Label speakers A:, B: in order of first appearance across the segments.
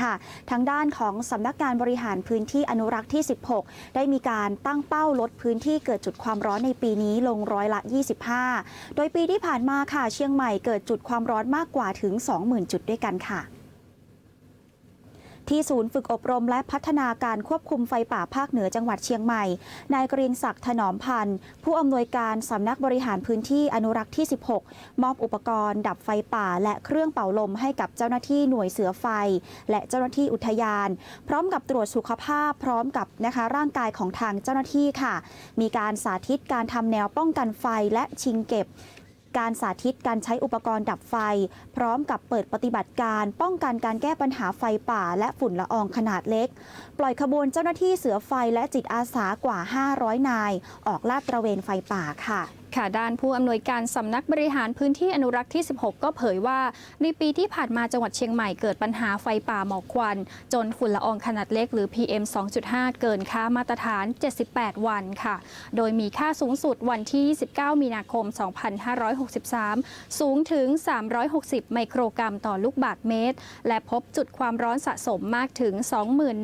A: ค่ะ ทางด้านของสำนักงานบริหารพื้นที่อนุรักษ์ที่ 16 ได้มีการตั้งเป้าลดพื้นที่เกิดจุดความร้อนในปีนี้ลงร้อยละ 25 โดยปีที่ผ่านมาค่ะ เชียงใหม่เกิดจุดความร้อนมากกว่าถึง 20,000 จุดด้วยกันค่ะ ที่ศูนย์ฝึกอบรมและพัฒนาการควบคุมไฟป่าภาคเหนือจังหวัดเชียงใหม่ นายกรีนศักดิ์ถนอมพันธ์ ผู้อำนวยการสำนักบริหารพื้นที่อนุรักษ์ที่ 16 มอบอุปกรณ์ ดับไฟป่า และเครื่องเป่าลมให้กับเจ้าหน้าที่หน่วยเสือไฟ และเจ้าหน้าที่อุทยาน พร้อมกับตรวจสุขภาพพร้อมกับนะคะร่างกายของทางเจ้าหน้าที่ค่ะ มีการสาธิตการทำแนวป้องกันไฟและชิงเก็บ การสาธิตการใช้อุปกรณ์ดับไฟ พร้อมกับเปิดปฏิบัติการ ป้องกันการแก้ปัญหาไฟป่า และฝุ่นละอองขนาดเล็ก ปล่อยขบวนเจ้าหน้าที่เสือไฟและจิตอาสากว่า 500 นาย ออกลาดตระเวนไฟป่าค่ะ
B: ค่ะด้านผู้อำนวยการสำนักบริหารพื้นที่อนุรักษ์ที่ 16 ก็เผยว่า ในปีที่ผ่านมาจังหวัดเชียงใหม่เกิดปัญหาไฟป่าหมอกควัน จนฝุ่นละอองขนาดเล็กหรือ PM 2.5 เกินค่ามาตรฐาน 78 วันค่ะ โดยมีค่าสูงสุดวันที่ 29 มีนาคม 2563 สูงถึง 360 ไมโครกรัมต่อลูกบาศก์เมตร และพบจุดความร้อนสะสมมากถึง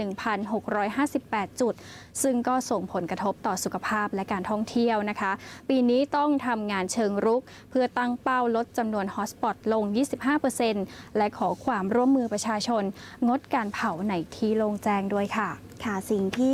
B: 21,658 จุด ซึ่งก็ส่งผลกระทบต่อสุขภาพและการท่องเที่ยวนะคะ ปีนี้ต้องทำงานเชิงรุก เพื่อตั้งเป้าลดจำนวนฮอสปอตลง 25%และขอความร่วมมือประชาชน งดการเผาในที่โล่งแจ้งด้วยค่ะ
A: ค่ะสิ่งที่